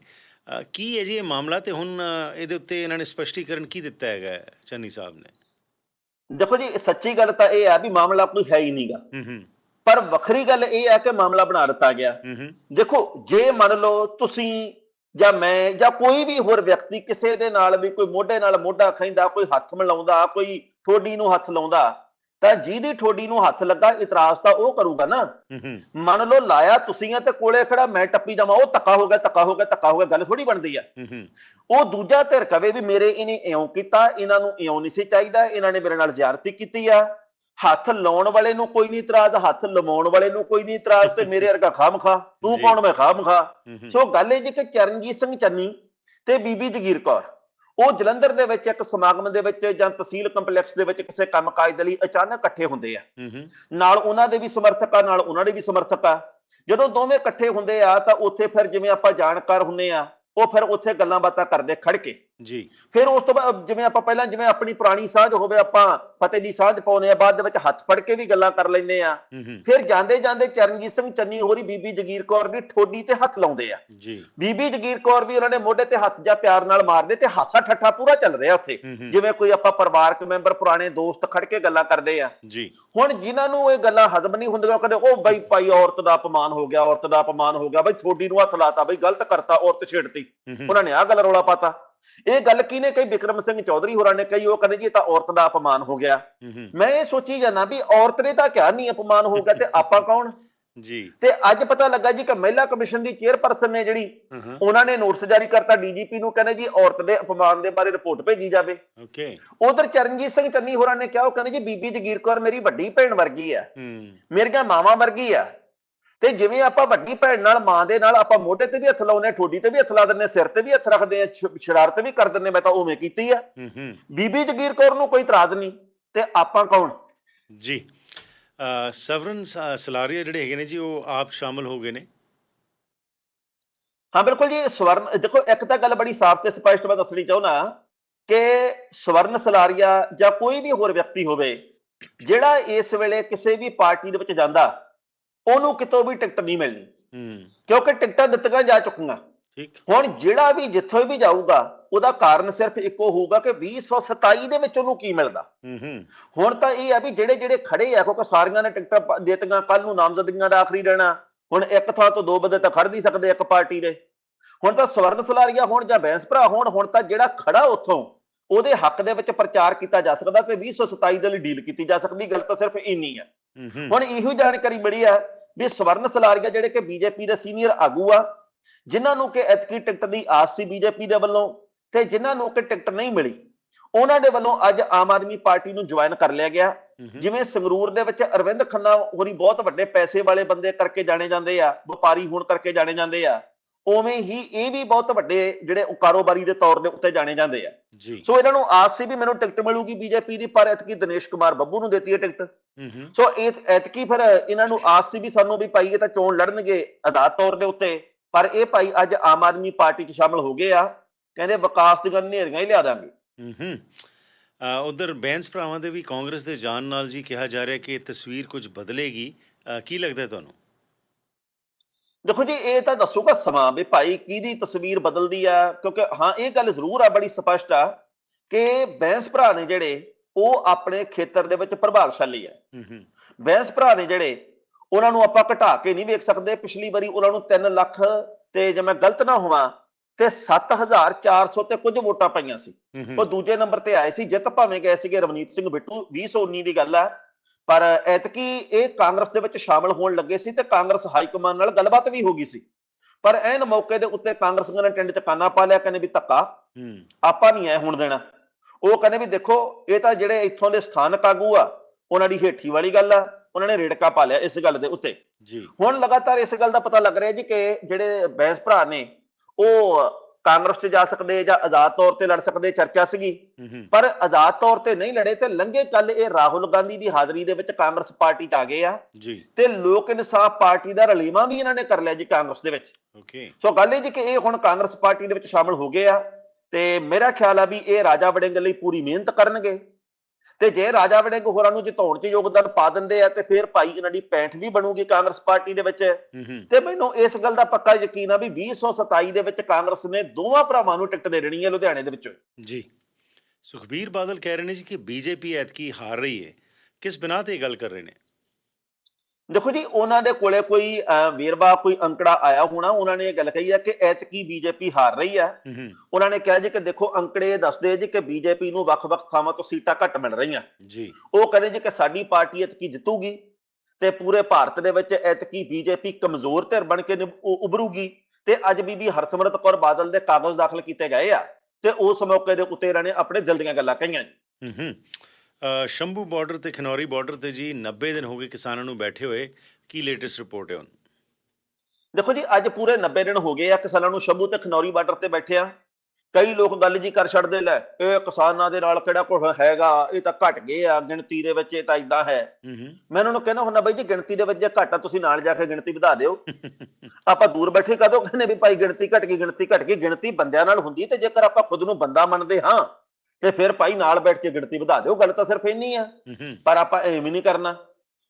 ਕੀ ਹੈ ਜੀ ਇਹ ਮਾਮਲਾ ਤੇ ਹੁਣ ਇਹਦੇ ਉੱਤੇ ਇਹਨਾਂ ਨੇ ਸਪਸ਼ਟੀਕਰਨ ਕੀ ਦਿੱਤਾ ਹੈਗਾ ਹੈ, ਚੰਨੀ ਸਾਹਿਬ ਨੇ? ਦੇਖੋ ਜੀ ਸੱਚੀ ਗੱਲ ਤਾਂ ਇਹ ਆ ਵੀ ਮਾਮਲਾ ਕੋਈ ਹੈ ਹੀ ਨਹੀਂਗਾ। ਹੂੰ ਹੂੰ। ਪਰ ਵੱਖਰੀ ਗੱਲ ਇਹ ਹੈ ਕਿ ਮਾਮਲਾ ਬਣਾ ਦਿੱਤਾ ਗਿਆ। ਹੂੰ ਹੂੰ। ਦੇਖੋ ਜੇ ਮੰਨ ਲਓ ਤੁਸੀਂ ਜਾਂ ਮੈਂ ਜਾਂ ਕੋਈ ਵੀ ਹੋਰ ਵਿਅਕਤੀ ਕਿਸੇ ਦੇ ਨਾਲ ਵੀ ਕੋਈ ਮੋਢੇ ਨਾਲ ਮੋਢਾ ਖੈਂਦਾ ਕੋਈ ਹੱਥ ਮਿਲਾਉਂਦਾ ਕੋਈ ਠੋਡੀ ਨੂੰ ਹੱਥ ਲਾਉਂਦਾ ਤਾਂ ਜਿਹਦੀ ਠੋਡੀ ਨੂੰ ਹੱਥ ਲੱਗਾ ਇਤਰਾਜ਼ ਤਾਂ ਉਹ ਕਰੂਗਾ ਨਾ। ਮੰਨ ਲਓ ਲਾਇਆ ਤੁਸੀਂ ਆ ਤੇ ਕੋਲੇ ਖੜਾ ਮੈਂ ਟੱਪੀ ਜਾਵਾਂ ਉਹ ਧੱਕਾ ਹੋ ਗਿਆ ਧੱਕਾ ਹੋ ਗਿਆ ਧੱਕਾ ਹੋ ਗਿਆ ਗੱਲ ਥੋੜੀ ਬਣਦੀ ਆ। ਉਹ ਦੂਜਾ ਧਿਰ ਕਵੇ ਵੀ ਮੇਰੇ ਇਹਨੇ ਇਉਂ ਕੀਤਾ ਇਹਨਾਂ ਨੂੰ ਇਉਂ ਨਹੀਂ ਸੀ ਚਾਹੀਦਾ ਇਹਨਾਂ ਨੇ ਮੇਰੇ ਨਾਲ ਜ਼ਿਆਰਤੀ ਕੀਤੀ ਆ। ਹੱਥ ਲਾਉਣ ਵਾਲੇ ਨੂੰ ਕੋਈ ਨਹੀਂ ਇਤਰਾਜ਼ ਹੱਥ ਲਵਾਉਣ ਵਾਲੇ ਨੂੰ ਕੋਈ ਨਹੀਂ ਇਤਰਾਜ਼ ਤੇ ਮੇਰੇ ਵਰਗਾ ਖਾਮਖਾ ਤੂੰ। ਕੌਣ ਮੈਂ ਖਾਮਖਾ ਸੋ ਗੱਲ ਇਹ ਜੀ ਕਿ ਚਰਨਜੀਤ ਸਿੰਘ ਚੰਨੀ ਤੇ ਬੀਬੀ ਜਗੀਰ ਕੌਰ। ਉਹ ਜਲੰਧਰ ਦੇ ਵਿੱਚ ਇੱਕ ਸਮਾਗਮ ਦੇ ਵਿੱਚ ਜਾਂ ਤਹਿਸੀਲ ਕੰਪਲੈਕਸ ਦੇ ਵਿੱਚ ਕਿਸੇ ਕੰਮਕਾਜ ਦੇ ਲਈ ਅਚਾਨਕ ਇਕੱਠੇ ਹੁੰਦੇ ਆ। ਹੂੰ ਹੂੰ। ਨਾਲ ਉਹਨਾਂ ਦੇ ਵੀ ਸਮਰਥਕ ਆ ਨਾਲ ਉਹਨਾਂ ਦੇ ਵੀ ਸਮਰਥਕ ਆ। ਜਦੋਂ ਦੋਵੇਂ ਇਕੱਠੇ ਹੁੰਦੇ ਆ ਤਾਂ ਉੱਥੇ ਫਿਰ ਜਿਵੇਂ ਆਪਾਂ ਜਾਣਕਾਰ ਹੁੰਨੇ ਆ ਉਹ ਫਿਰ ਉੱਥੇ ਗੱਲਾਂ ਬਾਤਾਂ ਕਰਦੇ ਖੜ ਕੇ। ਜੀ। ਫਿਰ ਉਸ ਤੋਂ ਬਾਅਦ ਜਿਵੇਂ ਆਪਾਂ ਪਹਿਲਾਂ ਜਿਵੇਂ ਆਪਣੀ ਪੁਰਾਣੀ ਸਾਂਝ ਹੋਵੇ ਆਪਾਂ ਫਤਿਹ ਦੀ ਸਾਂਝ ਪਾਉਨੇ ਆ ਬਾਅਦ ਦੇ ਵਿੱਚ ਹੱਥ ਫੜ ਕੇ ਵੀ ਗੱਲਾਂ ਕਰ ਲੈਂਦੇ ਆ ਫਿਰ ਜਾਂਦੇ ਜਾਂਦੇ ਚਰਨਜੀਤ ਸਿੰਘ ਚੰਨੀ ਹੋਰੀ ਬੀਬੀ ਜਗੀਰ ਕੌਰ ਵੀ ਠੋਡੀ ਤੇ ਹੱਥ ਲਾਉਂਦੇ ਆ। ਜੀ। ਬੀਬੀ ਜਗੀਰ ਕੌਰ ਵੀ ਉਹਨਾਂ ਨੇ ਮੋਢੇ ਤੇ ਹੱਥ ਜਾਂ ਪਿਆਰ ਨਾਲ ਮਾਰਦੇ ਤੇ ਹਾਸਾ ਠੱਠਾ ਪੂਰਾ ਚੱਲ ਰਿਹਾ ਉੱਥੇ। ਜਿਵੇਂ ਕੋਈ ਆਪਾਂ ਪਰਿਵਾਰਕ ਮੈਂਬਰ ਪੁਰਾਣੇ ਦੋਸਤ ਖੜ ਕੇ ਗੱਲਾਂ ਕਰਦੇ ਆ। ਜੀ। ਹੁਣ ਜਿਨ੍ਹਾਂ ਨੂੰ ਇਹ ਗੱਲਾਂ ਹਜ਼ਮ ਨਹੀਂ ਹੁੰਦੀਆਂ ਉਹ ਕਹਿੰਦੇ ਉਹ ਬਈ ਭਾਈ ਔਰਤ ਦਾ ਅਪਮਾਨ ਹੋ ਗਿਆ ਔਰਤ ਦਾ ਅਪਮਾਨ ਹੋ ਗਿਆ ਬਈ ਥੋੜੀ ਨੂੰ ਹੱਥ ਲਾਤਾ ਬਈ ਗਲਤ ਕਰਤਾ ਔਰਤ ਛੇੜਤੀ। ਉਹਨਾਂ ਨੇ ਆਹ ਗੱਲ ਰੌਲਾ ਪਾਤਾ। ਇਹ ਗੱਲ ਕਿਹਨੇ ਕਹੀ ਵਿਕਰਮ ਸਿੰਘ ਚੌਧਰੀ ਹੋਰਾਂ ਨੇ ਕਹੀ ਉਹ ਕਹਿੰਦੇ ਜੀ ਇਹ ਤਾਂ ਔਰਤ ਦਾ ਅਪਮਾਨ ਹੋ ਗਿਆ। ਮੈਂ ਇਹ ਸੋਚੀ ਜਾਣਾ ਵੀ ਔਰਤ ਨੇ ਤਾਂ ਕਿਹਾ ਨਹੀਂ ਅਪਮਾਨ ਹੋ ਗਿਆ ਤੇ ਆਪਾਂ ਕੌਣ? ਜੀ। ਤੇ ਅੱਜ ਪਤਾ ਲੱਗਾ ਜੀ ਕਿ ਮਹਿਲਾ ਕਮਿਸ਼ਨ ਦੀ ਚੇਅਰਪਰਸਨ ਨੇ ਜਿਹੜੀ ਉਹਨਾਂ ਨੇ ਨੋਟਿਸ ਜਾਰੀ ਕਰਤਾ ਡੀਜੀਪੀ ਨੂੰ ਕਹਿੰਦੇ ਜੀ ਔਰਤ ਦੇ ਅਪਮਾਨ ਦੇ ਬਾਰੇ ਰਿਪੋਰਟ ਭੇਜੀ ਜਾਵੇ। ਓਕੇ। ਉਧਰ ਚਰਨਜੀਤ ਸਿੰਘ ਚੰਨੀ ਹੋਰਾਂ ਨੇ ਕਿਹਾ ਉਹ ਕਹਿੰਦੇ ਜੀ ਬੀਬੀ ਜਗੀਰ ਕੌਰ ਮੇਰੀ ਵੱਡੀ ਭੈਣ ਵਰਗੀ ਆ ਹੂੰ। ਮੇਰੀਆਂ ਮਾਵਾਂ ਵਰਗੀ ਆ ਤੇ ਜਿਵੇਂ ਆਪਾਂ ਵੱਡੀ ਭੈਣ ਨਾਲ ਮਾਂ ਦੇ ਨਾਲ ਆਪਾਂ ਮੋਢੇ ਤੇ ਵੀ ਹੱਥ ਲਾਉਨੇ ਠੋਡੀ ਤੇ ਵੀ ਹੱਥ ਲਾ ਦਿੰਨੇ ਸਿਰ ਤੇ ਵੀ ਹੱਥ ਰੱਖਦੇ ਆ ਸ਼- ਸ਼ਰਾਰਤ ਵੀ ਕਰ ਦਿੰਨੇ ਮੈਂ ਤਾਂ ਉਵੇਂ ਕੀਤੀ ਆ। ਹੂੰ ਹੂੰ। ਬੀਬੀ ਜਗੀਰ ਕੌਰ ਨੂੰ ਕੋਈ ਇਤਰਾਜ਼ ਨਹੀਂ ਤੇ ਆਪਾਂ ਕੌਣ? ਜੀ ਸਵਰਨ ਸਲਾਰੀਆ ਜਿਹੜੇ ਹੈਗੇ ਨੇ ਜੀ ਉਹ ਆਪ ਸ਼ਾਮਲ ਹੋ ਗਏ ਨੇ। ਹਾਂ ਬਿਲਕੁਲ ਜੀ ਸਵਰਨ ਦੇਖੋ ਇੱਕ ਤਾਂ ਗੱਲ ਬੜੀ ਸਾਫ਼ ਤੇ ਸਪਸ਼ਟ ਮੈਂ ਦੱਸਣੀ ਚਾਹੁੰਦਾ ਕਿ ਸਵਰਨ ਸਲਾਰੀਆ ਜਾਂ ਕੋਈ ਵੀ ਹੋਰ ਵਿਅਕਤੀ ਹੋਵੇ ਜਿਹੜਾ ਇਸ ਵੇਲੇ ਕਿਸੇ ਵੀ ਪਾਰਟੀ ਦੇ ਵਿੱਚ ਜਾਂਦਾ ਉਹਨੂੰ ਕਿਤੋਂ ਵੀ ਟਿਕਟ ਨਹੀਂ ਮਿਲਣੀ। ਹੂੰ। ਕਿਉਂਕਿ ਟਿਕਟਾਂ ਦਿੱਤੀਆਂ ਜਾ ਚੁੱਕੀਆਂ। ਠੀਕ। ਹੁਣ ਜਿਹੜਾ ਵੀ ਜਿੱਥੋਂ ਵੀ ਜਾਊਗਾ ਉਹਦਾ ਕਾਰਨ ਸਿਰਫ ਇੱਕੋ ਹੋਊਗਾ ਕਿ 2027 ਦੇ ਵਿੱਚ ਉਹਨੂੰ ਕੀ ਮਿਲਦਾ। ਹੂੰ ਹੂੰ। ਹੁਣ ਤਾਂ ਇਹ ਆ ਵੀ ਜਿਹੜੇ ਜਿਹੜੇ ਖੜੇ ਆ ਕਿਉਂਕਿ ਸਾਰੀਆਂ ਨੇ ਟਿਕਟਾਂ ਦੇਤੀਆਂ ਕੱਲ ਨੂੰ ਨਾਮਜ਼ਦਗੀਆਂ ਦਾ ਆਖਰੀ ਰਹਿਣਾ ਹੁਣ ਇੱਕ ਥਾਂ ਤੋਂ ਦੋ ਬੰਦੇ ਤਾਂ ਖੜ ਨਹੀਂ ਸਕਦੇ ਇੱਕ ਪਾਰਟੀ ਦੇ। ਹੁਣ ਤਾਂ ਸਵਰਨ ਸਲਾਰੀਆ ਹੋਣ ਜਾਂ ਬੈਂਸ ਭਰਾ ਹੋਣ ਹੁਣ ਤਾਂ ਜਿਹੜਾ ਖੜਾ ਉੱਥੋਂ ਉਹਦੇ ਹੱਕ ਦੇ ਵਿੱਚ ਪ੍ਰਚਾਰ ਕੀਤਾ ਜਾ ਸਕਦਾ ਤੇ 2027 ਦੇ ਲਈ ਡੀਲ ਕੀਤੀ ਜਾ ਸਕਦੀ ਗੱਲ ਤਾਂ ਸਿਰਫ ਇੰਨੀ ਆ ਹੂੰ ਹੂੰ। ਹੁਣ ਇਹੋ ਜਾਣਕਾਰੀ ਮਿਲੀ ਆ ਵੀ ਸਵਰਨ ਸਲਾਰੀਆ ਜਿਹੜੇ ਕਿ ਬੀਜੇਪੀ ਦੇ ਸੀਨੀਅਰ ਆਗੂ ਆ ਜਿਨ੍ਹਾਂ ਨੂੰ ਕਿ ਐਤਕੀ ਟਿਕਟ ਦੀ ਆਸ ਸੀ ਬੀਜੇਪੀ ਦੇ ਵੱਲੋਂ ਤੇ ਜਿਨ੍ਹਾਂ ਨੂੰ ਕਿ ਟਿਕਟ ਨਹੀਂ ਮਿਲੀ ਉਹਨਾਂ ਦੇ ਵੱਲੋਂ ਅੱਜ ਆਮ ਆਦਮੀ ਪਾਰਟੀ ਨੂੰ ਜੁਆਇਨ ਕਰ ਲਿਆ ਗਿਆ। ਹੂੰ ਹੂੰ। ਜਿਵੇਂ ਸੰਗਰੂਰ ਦੇ ਵਿੱਚ ਅਰਵਿੰਦ ਖੰਨਾ ਹੋਰੀ ਬਹੁਤ ਵੱਡੇ ਪੈਸੇ ਵਾਲੇ ਬੰਦੇ ਕਰਕੇ ਜਾਣੇ ਜਾਂਦੇ ਆ ਵਪਾਰੀ ਹੋਣ ਕਰਕੇ ਜਾਣੇ ਜਾਂਦੇ ਆ ਉਵੇਂ ਹੀ ਇਹ ਵੀ ਬਹੁਤ ਵੱਡੇ ਜਿਹੜੇ ਕਾਰੋਬਾਰੀ ਦੇ ਤੌਰ ਦੇ ਉੱਤੇ ਜਾਣੇ ਜਾਂਦੇ ਆ। ਜੀ। ਸੋ ਇਹਨਾਂ ਨੂੰ ਆਸ ਸੀ ਵੀ ਮੈਨੂੰ ਟਿਕਟ ਮਿਲੂਗੀ ਬੀਜੇਪੀ ਦੀ ਪਰ ਐਤਕੀ ਦਿਨੇਸ਼ ਕੁਮਾਰ ਬੱਬੂ ਨੂੰ ਦਿੱਤੀ ਹੈ ਟਿਕਟ ਸੋ ਇਹ ਐਤਕੀ ਫਿਰ ਇਹਨਾਂ ਨੂੰ ਆਸ ਸੀ ਵੀ ਸਾਨੂੰ ਵੀ ਇਹ ਤਾਂ ਚੋਣ ਲੜਨਗੇ ਆਜ਼ਾਦ ਤੌਰ ਦੇ ਉੱਤੇ ਪਰ ਇਹ ਭਾਈ ਅੱਜ ਆਮ ਆਦਮੀ ਪਾਰਟੀ 'ਚ ਸ਼ਾਮਲ ਹੋ ਗਏ ਆ। ਕਹਿੰਦੇ ਵਿਕਾਸ ਦੀਆਂ ਨੇਰੀਆਂ ਹੀ ਲਿਆ ਦਾਂਗੇ। ਉਧਰ ਬੈਂਸ ਭਰਾਵਾਂ ਦੇ ਵੀ ਕਾਂਗਰਸ ਦੇ ਜਾਣ ਨਾਲ ਜੀ ਕਿਹਾ ਜਾ ਰਿਹਾ ਕਿ ਤਸਵੀਰ ਕੁਝ ਬਦਲੇਗੀ। ਕੀ ਲੱਗਦਾ ਤੁਹਾਨੂੰ? ਦੇਖੋ ਜੀ ਇਹ ਤਾਂ ਦੱਸੂਗਾ ਸਮਾਂ ਵੀ ਭਾਈ ਕਿਹਦੀ ਤਸਵੀਰ ਬਦਲਦੀ ਆ? ਕਿਉਂਕਿ ਹਾਂ ਇਹ ਗੱਲ ਜ਼ਰੂਰ ਆ ਬੜੀ ਸਪਸ਼ਟ ਆ ਕਿ ਬੈਂਸ ਭਰਾ ਨੇ ਜਿਹੜੇ ਉਹ ਆਪਣੇ ਖੇਤਰ ਦੇ ਵਿੱਚ ਪ੍ਰਭਾਵਸ਼ਾਲੀ ਆ। ਬੈਂਸ ਭਰਾ ਨੇ ਜਿਹੜੇ ਉਹਨਾਂ ਨੂੰ ਆਪਾਂ ਘਟਾ ਕੇ ਨਹੀਂ ਵੇਖ ਸਕਦੇ। ਪਿਛਲੀ ਵਾਰੀ ਉਹਨਾਂ ਨੂੰ 3 ਲੱਖ ਤੇ ਜੇ ਮੈਂ ਗਲਤ ਨਾ ਹੋਵਾਂ ਤੇ 7400 ਤੇ ਕੁਝ ਵੋਟਾਂ ਪਈਆਂ ਸੀ। ਉਹ ਦੂਜੇ ਨੰਬਰ ਤੇ ਆਏ ਸੀ ਜਿੱਤ ਭਾਵੇਂ ਗਏ ਸੀਗੇ ਰਵਨੀਤ ਸਿੰਘ ਬਿੱਟੂ 2019 ਦੀ ਗੱਲ ਆ। ਪਰ ਐਤਕੀ ਇਹ ਕਾਂਗਰਸ ਦੇ ਵਿੱਚ ਸ਼ਾਮਲ ਹੋਣ ਲੱਗੇ ਸੀ ਤੇ ਕਾਂਗਰਸ ਹਾਈ ਕਮਾਂਡ ਨਾਲ ਗੱਲਬਾਤ ਵੀ ਹੋ ਗਈ ਸੀ। ਪਰ ਐਨ ਮੌਕੇ ਦੇ ਉੱਤੇ ਕਾਂਗਰਸੀਆਂ ਨੇ ਟਿੰਡ ਚ ਕਾਨਾ ਪਾ ਲਿਆ ਕਹਿੰਦੇ ਵੀ ਧੱਕਾ ਹੂੰ। ਆਪਾਂ ਨਹੀਂ ਐ ਹੁਣ ਦੇਣਾ। ਉਹ ਕਹਿੰਦੇ ਵੀ ਦੇਖੋ ਇਹ ਤਾਂ ਜਿਹੜੇ ਇੱਥੋਂ ਦੇ ਸਥਾਨਕ ਆਗੂ ਆ ਉਹਨਾਂ ਦੀ ਹੇਠੀ ਵਾਲੀ ਗੱਲ ਆ ਉਹਨਾਂ ਨੇ ਰੇੜਕਾ ਪਾ ਲਿਆ ਇਸ ਗੱਲ ਦੇ ਉੱਤੇ। ਜੀ। ਹੁਣ ਲਗਾਤਾਰ ਇਸ ਗੱਲ ਦਾ ਪਤਾ ਲੱਗ ਰਿਹਾ ਜੀ ਕਿ ਜਿਹੜੇ ਬੈਂਸ ਭਰਾ ਨੇ ਉਹ ਕਾਂਗਰਸ 'ਚ ਜਾ ਸਕਦੇ ਜਾਂ ਆਜ਼ਾਦ ਤੌਰ ਤੇ ਲੜ ਸਕਦੇ ਚਰਚਾ ਸੀਗੀ। ਪਰ ਆਜ਼ਾਦ ਤੌਰ ਤੇ ਨਹੀਂ ਲੜੇ ਤੇ ਲੰਘੇ ਕੱਲ ਇਹ ਰਾਹੁਲ ਗਾਂਧੀ ਦੀ ਹਾਜ਼ਰੀ ਦੇ ਵਿੱਚ ਕਾਂਗਰਸ ਪਾਰਟੀ 'ਚ ਆ ਗਏ ਆ। ਜੀ। ਤੇ ਲੋਕ ਇਨਸਾਫ ਪਾਰਟੀ ਦਾ ਰਲੀਮਾ ਵੀ ਇਹਨਾਂ ਨੇ ਕਰ ਲਿਆ ਜੀ ਕਾਂਗਰਸ ਦੇ ਵਿੱਚ। ਓਕੇ। ਸੋ ਗੱਲ ਇਹ ਜੀ ਕਿ ਇਹ ਹੁਣ ਕਾਂਗਰਸ ਪਾਰਟੀ ਦੇ ਵਿੱਚ ਸ਼ਾਮਲ ਹੋ ਗਏ ਆ ਤੇ ਮੇਰਾ ਖਿਆਲ ਆ ਵੀ ਇਹ ਰਾਜਾ ਵੜਿੰਗ ਲਈ ਪੂਰੀ ਮਿਹਨਤ ਕਰਨਗੇ। ਤੇ ਜੇ ਰਾਜਾ ਵੜਿੰਗ ਹੋਰਾਂ ਨੂੰ ਜਿਤਾਉਣ 'ਚ ਯੋਗਦਾਨ ਪਾ ਦਿੰਦੇ ਆ ਤੇ ਫਿਰ ਭਾਈ ਇਹਨਾਂ ਦੀ ਪੈਂਠ ਵੀ ਬਣੂਗੀ ਕਾਂਗਰਸ ਪਾਰਟੀ ਦੇ ਵਿੱਚ। ਤੇ ਮੈਨੂੰ ਇਸ ਗੱਲ ਦਾ ਪੱਕਾ ਯਕੀਨ ਆ ਵੀ 2027 ਦੇ ਵਿੱਚ ਕਾਂਗਰਸ ਨੇ ਦੋਵਾਂ ਭਰਾਵਾਂ ਨੂੰ ਟਿਕਟ ਦੇ ਦੇਣੀ ਹੈ ਲੁਧਿਆਣੇ ਦੇ ਵਿੱਚੋਂ। ਜੀ। ਸੁਖਬੀਰ ਬਾਦਲ ਕਹਿ ਰਹੇ ਨੇ ਜੀ ਕਿ ਬੀਜੇਪੀ ਐਤਕੀ ਹਾਰ ਰਹੀ ਹੈ। ਕਿਸ ਬਿਨਾਂ ਤੇ ਇਹ ਗੱਲ ਕਰ ਰਹੇ ਨੇ? ਦੇਖੋ ਜੀ ਉਹਨਾਂ ਦੇ ਕੋਲੇ ਕੋਈ ਵੇਰਵਾ ਕੋਈ ਅੰਕੜਾ ਆਇਆ ਹੋਣਾ ਉਹਨਾਂ ਨੇ ਇਹ ਗੱਲ ਕਹੀ ਹੈ ਕਿ ਐਤਕੀ ਬੀਜੇਪੀ ਹਾਰ ਰਹੀ ਹੈ ਉਹਨਾਂ ਨੇ ਕਿਹਾ ਜੀ ਕਿ ਦੇਖੋ ਅੰਕੜੇ ਦੱਸਦੇ ਜੀ ਕਿ ਬੀਜੇਪੀ ਨੂੰ ਵੱਖ-ਵੱਖ ਥਾਵਾਂ ਤੋਂ ਸੀਟਾਂ ਘੱਟ ਮਿਲ ਰਹੀਆਂ। ਜੀ। ਉਹ ਕਹਿੰਦੇ ਜੀ ਕਿ ਸਾਡੀ ਪਾਰਟੀ ਐਤਕੀ ਜਿੱਤੂਗੀ ਤੇ ਪੂਰੇ ਭਾਰਤ ਦੇ ਵਿੱਚ ਐਤਕੀ ਬੀਜੇਪੀ ਕਮਜ਼ੋਰ ਧਿਰ ਬਣ ਕੇ ਉਭਰੂਗੀ ਤੇ ਅੱਜ ਬੀਬੀ ਹਰਸਿਮਰਤ ਕੌਰ ਬਾਦਲ ਦੇ ਕਾਗਜ਼ ਦਾਖਲ ਕੀਤੇ ਗਏ ਆ ਤੇ ਉਸ ਮੌਕੇ ਦੇ ਉੱਤੇ ਇਹਨਾਂ ਨੇ ਆਪਣੇ ਦਿਲ ਦੀਆਂ ਗੱਲਾਂ ਕਹੀਆਂ ਜੀ। ਹੂੰ ਹੂੰ। ਅ, ਸ਼ੰਭੂ ਬਾਰਡਰ ਤੇ ਖਨੌਰੀ ਬਾਰਡਰ ਤੇ ਜੀ 90 ਦਿਨ ਹੋ ਗਏ ਕਿਸਾਨਾਂ ਨੂੰ ਬੈਠੇ ਹੋਏ। ਕੀ ਲੇਟੈਸਟ ਰਿਪੋਰਟ ਹੈ ਹੁਣ? ਦੇਖੋ ਜੀ ਅੱਜ ਪੂਰੇ 90 ਦਿਨ ਹੋ ਗਏ ਆ ਕਿਸਾਨਾਂ ਨੂੰ ਸ਼ੰਭੂ ਤੇ ਖਨੌਰੀ ਬਾਰਡਰ ਤੇ ਬੈਠੇ ਆ। ਕਈ ਲੋਕ ਗੱਲ ਜੀ ਕਰ ਛੱਡਦੇ ਲੈ ਇਹ ਕਿਸਾਨਾਂ ਦੇ ਨਾਲ ਕਿਹੜਾ ਕੁਝ ਹੈਗਾ? ਇਹ ਤਾਂ ਘਟ ਗਏ ਆ ਗਿਣਤੀ ਦੇ ਵਿੱਚ ਇਹ ਤਾਂ ਇਦਾਂ ਹੈ। ਮੈਂ ਉਹਨਾਂ ਨੂੰ ਕਹਿੰਦਾ ਹੁੰਦਾ ਬਾਈ ਜੀ ਗਿਣਤੀ ਦੇ ਵਿੱਚ ਜੇ ਘੱਟ ਆ ਤੁਸੀਂ ਨਾਲ ਜਾ ਕੇ ਗਿਣਤੀ ਵਧਾ ਦਿਓ। ਆਪਾਂ ਦੂਰ ਬੈਠੇ ਕਦੋਂ ਕਹਿੰਦੇ ਵੀ ਭਾਈ ਗਿਣਤੀ ਘਟ ਗਈ ਗਿਣਤੀ ਘਟ ਗਈ ਗਿਣਤੀ ਬੰਦਿਆਂ ਨਾਲ ਹੁੰਦੀ ਤੇ ਜੇਕਰ ਆਪਾਂ ਖੁਦ ਨੂੰ ਬੰਦਾ ਮੰਨਦੇ ਹਾਂ ਤੇ ਫਿਰ ਭਾਈ ਨਾਲ ਬੈਠ ਕੇ ਗਿਣਤੀ ਵਧਾ ਦਿਓ ਗੱਲ ਤਾਂ ਸਿਰਫ ਇੰਨੀ ਆ। ਪਰ ਆਪਾਂ ਐਵੇਂ ਨਹੀਂ ਕਰਨਾ।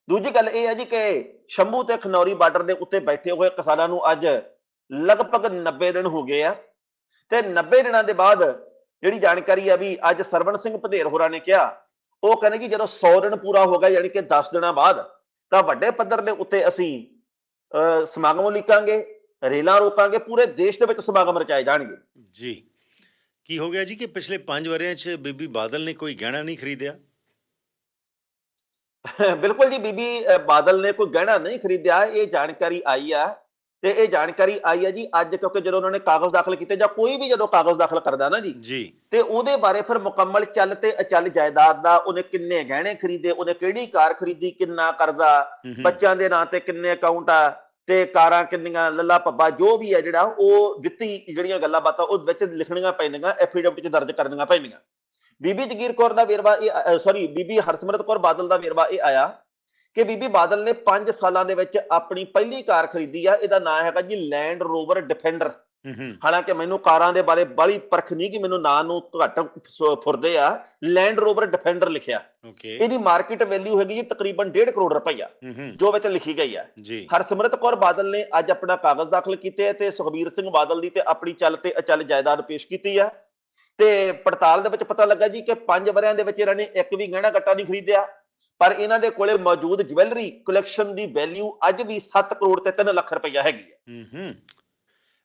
ਦੂਜੀ ਗੱਲ ਇਹ ਹੈ ਜੀ ਕਿ ਸ਼ੰਭੂ ਤੇ ਖਨੌਰੀ ਬਾਰਡਰ ਦੇ ਉੱਤੇ ਬੈਠੇ ਹੋਏ ਕਿਸਾਨਾਂ ਨੂੰ ਅੱਜ ਲਗਭਗ 90 ਦਿਨ ਹੋ ਗਏ ਆ। ਤੇ 90 ਦਿਨਾਂ ਦੇ ਬਾਅਦ ਜਿਹੜੀ ਜਾਣਕਾਰੀ ਆ ਵੀ ਅੱਜ ਸਰਵਣ ਸਿੰਘ ਭਦੇਰ ਹੋਰਾਂ ਨੇ ਕਿਹਾ ਉਹ ਕਹਿੰਦੇ ਕਿ ਜਦੋਂ 100 ਦਿਨ ਪੂਰਾ ਹੋ ਗਿਆ ਯਾਨੀ ਕਿ 10 ਦਿਨਾਂ ਬਾਅਦ ਤਾਂ ਵੱਡੇ ਪੱਧਰ ਦੇ ਉੱਤੇ ਅਸੀਂ ਸਮਾਗਮ ਲਿਖਾਂਗੇ ਰੇਲਾਂ ਰੋਕਾਂਗੇ ਪੂਰੇ ਦੇਸ਼ ਦੇ ਵਿੱਚ ਸਮਾਗਮ ਰਚਾਏ ਜਾਣਗੇ। ਜੀ। ਕੀ ਹੋ ਗਿਆ ਜੀ ਕਿ ਪਿਛਲੇ 5 ਵਰਿਆਂ 'ਚ ਬੀਬੀ ਬਾਦਲ ਨੇ ਕੋਈ ਗਹਿਣਾ ਨਹੀਂ ਖਰੀਦਿਆ? ਬਿਲਕੁਲ ਜੀ ਬੀਬੀ ਬਾਦਲ ਨੇ ਕੋਈ ਗਹਿਣਾ ਨਹੀਂ ਖਰੀਦਿਆ। ਇਹ ਜਾਣਕਾਰੀ ਆਈ ਆ ਤੇ ਇਹ ਜਾਣਕਾਰੀ ਆਈ ਆ ਜੀ ਅੱਜ ਕਿਉਂਕਿ ਜਦੋਂ ਉਹਨਾਂ ਨੇ ਕਾਗਜ਼ ਦਾਖਲ ਕੀਤੇ ਜਾਂ ਕੋਈ ਵੀ ਜਦੋਂ ਕਾਗਜ਼ ਦਾਖਲ ਕਰਦਾ ਨਾ ਜੀ ਜੀ। ਤੇ ਉਹਦੇ ਬਾਰੇ ਫਿਰ ਮੁਕੰਮਲ ਚੱਲ ਤੇ ਅਚਲ ਜਾਇਦਾਦ ਦਾ ਉਹਨੇ ਕਿੰਨੇ ਗਹਿਣੇ ਖਰੀਦੇ ਉਹਨੇ ਕਿਹੜੀ ਕਾਰ ਖਰੀਦੀ ਕਿੰਨਾ ਕਰਜ਼ਾ ਹੂੰ ਹੂੰ। ਬੱਚਿਆਂ ਦੇ ਨਾਂ ਤੇ ਕਿੰਨੇ ਅਕਾਊਂਟ ਆ ਤੇ ਕਾਰਾਂ ਕਿੰਨੀਆਂ, ਲੱਲਾ ਪੱਬਾ ਜੋ ਵੀ ਹੈ ਜਿਹੜਾ, ਉਹ ਦਿੱਤੀ ਜਿਹੜੀਆਂ ਗੱਲਾਂ ਬਾਤਾਂ, ਉਹ ਵਿੱਚ ਲਿਖਣੀਆਂ ਪੈਣੀਆਂ ਐਫੀਡੇਵਿਟ 'ਚ ਦਰਜ ਕਰਨੀਆਂ ਪੈਣੀਆਂ। ਬੀਬੀ ਜਗੀਰ ਕੌਰ ਦਾ ਵੇਰਵਾ ਇਹ ਸੌਰੀ ਬੀਬੀ ਹਰਸਿਮਰਤ ਕੌਰ ਬਾਦਲ ਦਾ ਵੇਰਵਾ ਇਹ ਆਇਆ ਕਿ ਬੀਬੀ ਬਾਦਲ ਨੇ 5 ਸਾਲਾਂ ਦੇ ਵਿੱਚ ਆਪਣੀ ਪਹਿਲੀ ਕਾਰ ਖਰੀਦੀ ਆ, ਇਹਦਾ ਨਾਮ ਹੈਗਾ ਜੀ ਲੈਂਡ ਰੋਵਰ ਡਿਫੈਂਡਰ ਹਾਲਾਂਕਿ ਮੈਨੂੰ ਕਾਰਾਂ ਦੇ ਬਾਰੇ ਬੜੀ ਪਰਖ ਨਹੀਂ ਕਿ ਮੈਨੂੰ ਨਾਂ ਨੂੰ ਘੱਟ ਫੁਰਦੇ ਆ। ਲੈਂਡ ਰੋਵਰ ਡਿਫੈਂਡਰ ਲਿਖਿਆ। ਓਕੇ। ਇਹਦੀ ਮਾਰਕੀਟ ਵੈਲਿਊ ਹੈਗੀ ਜੀ ਤਕਰੀਬਨ 1.5 ਕਰੋੜ ਰੁਪਈਆ ਜੋ ਵਿੱਚ ਲਿਖੀ ਗਈ ਆ। ਹਰਸਿਮਰਤ ਕੌਰ ਬਾਦਲ ਨੇ ਅੱਜ ਆਪਣਾ ਕਾਗਜ਼ ਦਾਖਲ ਕੀਤੇ ਤੇ ਸੁਖਬੀਰ ਸਿੰਘ ਬਾਦਲ ਦੀ ਤੇ ਆਪਣੀ ਚੱਲ ਤੇ ਅਚਲ ਜਾਇਦਾਦ ਪੇਸ਼ ਕੀਤੀ ਆ। ਤੇ ਪੜਤਾਲ ਦੇ ਵਿੱਚ ਪਤਾ ਲੱਗਾ ਜੀ ਕਿ 5 ਵਰਿਆਂ ਦੇ ਵਿੱਚ ਇਹਨਾਂ ਨੇ ਇੱਕ ਵੀ ਗਹਿਣਾ ਗੱਟਾ ਨਹੀਂ ਖਰੀਦਿਆ। ਪਰ ਇਹਨਾਂ ਦੇ ਕੋਲੇ ਮੌਜੂਦ ਜਵੈਲਰੀ ਕਲੈਕਸ਼ਨ ਦੀ ਵੈਲਿਊ ਅੱਜ ਵੀ 7 ਕਰੋੜ ਤੇ 3 ਲੱਖ ਰੁਪਈਆ ਹੈਗੀ ਹੈ ਹੂੰ ਹੂੰ। ਅ,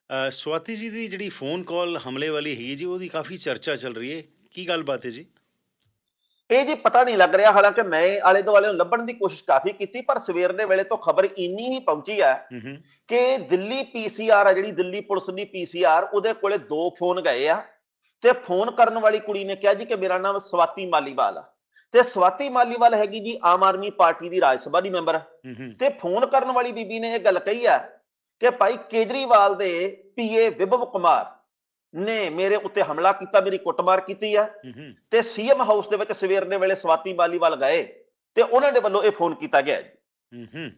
ਸਵਾਤੀ ਜੀ ਦੀ ਜਿਹੜੀ ਫੋਨ ਕਾਲ ਹਮਲੇ ਵਾਲੀ ਹੈਗੀ ਜੀ ਉਹਦੀ ਕਾਫੀ ਚਰਚਾ ਚੱਲ ਰਹੀ ਹੈ। ਕੀ ਗੱਲਬਾਤ ਹੈ ਜੀ? ਇਹ ਜੀ ਪਤਾ ਨਹੀਂ ਲੱਗ ਰਿਹਾ ਹਾਲਾਂਕਿ ਮੈਂ ਆਲੇ ਦੁਆਲੇ ਨੂੰ ਲੱਭਣ ਦੀ ਕੋਸ਼ਿਸ਼ ਕਾਫੀ ਕੀਤੀ ਪਰ ਸਵੇਰ ਦੇ ਵੇਲੇ ਤੋਂ ਖਬਰ ਇੰਨੀ ਹੀ ਪਹੁੰਚੀ ਹੂੰ ਕਿ ਦਿੱਲੀ ਪੀਸੀਆਰ ਆ ਜਿਹੜੀ ਦਿੱਲੀ ਪੁਲਿਸ ਦੀ ਪੀਸੀਆਰ ਉਹਦੇ ਕੋਲੇ ਦੋ ਫੋਨ ਗਏ ਆ। ਤੇ ਫੋਨ ਕਰਨ ਵਾਲੀ ਕੁੜੀ ਨੇ ਕਿਹਾ ਜੀ ਕਿ ਮੇਰਾ ਨਾਮ ਸਵਾਤੀ ਮਾਲੀਵਾਲ ਆ। ਤੇ ਸਵਾਤੀ ਮਾਲੀਵਾਲ ਹੈਗੀ ਜੀ ਆਮ ਆਦਮੀ ਪਾਰਟੀ ਦੀ ਰਾਜ ਸਭਾ ਦੀ ਮੈਂਬਰ ਤੇ ਫੋਨ ਕਰਨ ਵਾਲੀ ਬੀਬੀ ਨੇ ਇਹ ਗੱਲ ਕਹੀ ਆ ਕਿ ਭਾਈ ਕੇਜਰੀਵਾਲ ਦੇ ਪੀਏ ਵਿਭਵ ਕੁਮਾਰ ਨੇ ਮੇਰੇ ਉੱਤੇ ਹਮਲਾ ਕੀਤਾ ਮੇਰੀ ਕੁੱਟਮਾਰ ਕੀਤੀ ਆ ਤੇ ਸੀਐਮ ਹਾਊਸ ਦੇ ਵਿੱਚ ਸਵੇਰ ਦੇ ਵੇਲੇ ਸਵਾਤੀ ਮਾਲੀਵਾਲ ਗਏ ਤੇ ਉਹਨਾਂ ਦੇ ਵੱਲੋਂ ਇਹ ਫੋਨ ਕੀਤਾ ਗਿਆ ਜੀ। ਹੂੰ ਹੂੰ।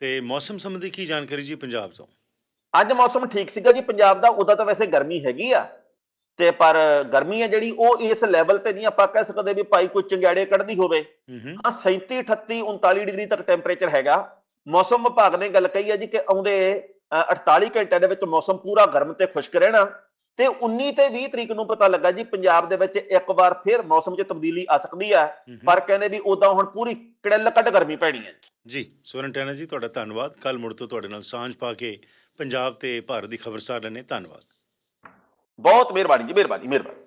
ਤੇ ਮੌਸਮ ਸੰਬੰਧੀ ਕੀ ਜਾਣਕਾਰੀ ਜੀ ਪੰਜਾਬ ਤੋਂ? ਅੱਜ ਮੌਸਮ ਠੀਕ ਸੀਗਾ ਜੀ ਪੰਜਾਬ ਦਾ ਉਦਾਂ ਤਾਂ ਵੈਸੇ ਗਰਮੀ ਹੈਗੀ ਆ ਤੇ ਪਰ ਗਰਮੀ ਹੈ ਜਿਹੜੀ ਉਹ ਇਸ ਲੈਵਲ ਤੇ ਨਹੀਂ ਆਪਾਂ ਕਹਿ ਸਕਦੇ ਵੀ ਭਾਈ ਕੋਈ ਚੰਗਿਆੜੇ ਕੱਢਦੀ ਹੋਵੇ। ਹੂੰ ਹੂੰ। ਆ 37 38 39 ਡਿਗਰੀ ਤੱਕ ਟੈਂਪਰੇਚਰ ਹੈਗਾ। ਮੌਸਮ ਵਿਭਾਗ ਨੇ ਗੱਲ ਕਹੀ ਹੈ ਜੀ ਕਿ ਆਉਂਦੇ ਅ, 48 ਘੰਟਿਆਂ ਦੇ ਵਿੱਚ ਮੌਸਮ ਪੂਰਾ ਗਰਮ ਤੇ ਖੁਸ਼ਕ ਰਹਿਣਾ। ਤੇ 19 ਤੇ 20 ਤਰੀਕ ਨੂੰ ਪਤਾ ਲੱਗਾ ਜੀ ਪੰਜਾਬ ਦੇ ਵਿੱਚ ਇੱਕ ਵਾਰ ਫਿਰ ਮੌਸਮ 'ਚ ਤਬਦੀਲੀ ਆ ਸਕਦੀ ਹੈ। ਪਰ ਕਹਿੰਦੇ ਵੀ ਉਦਾਂ ਹੁਣ ਪੂਰੀ ਕੜਿੱਲ ਕੱਢ ਗਰਮੀ ਪੈਣੀ ਹੈ। ਜੀ ਸਵਰਨ ਟੈਨਾ ਜੀ ਤੁਹਾਡਾ ਧੰਨਵਾਦ। ਕੱਲ ਮੁੜ ਤੋਂ ਤੁਹਾਡੇ ਨਾਲ ਸਾਂਝ ਪਾ ਕੇ ਪੰਜਾਬ ਤੇ ਭਾਰਤ ਦੀ ਖਬਰਸਾਰ ਲੈਣੇ ਧੰਨਵਾਦ। ਬਹੁਤ ਮਿਹਰਬਾਨੀ ਜੀ ਮਿਹਰਬਾਨੀ ਮਿਹਰਬਾਨੀ।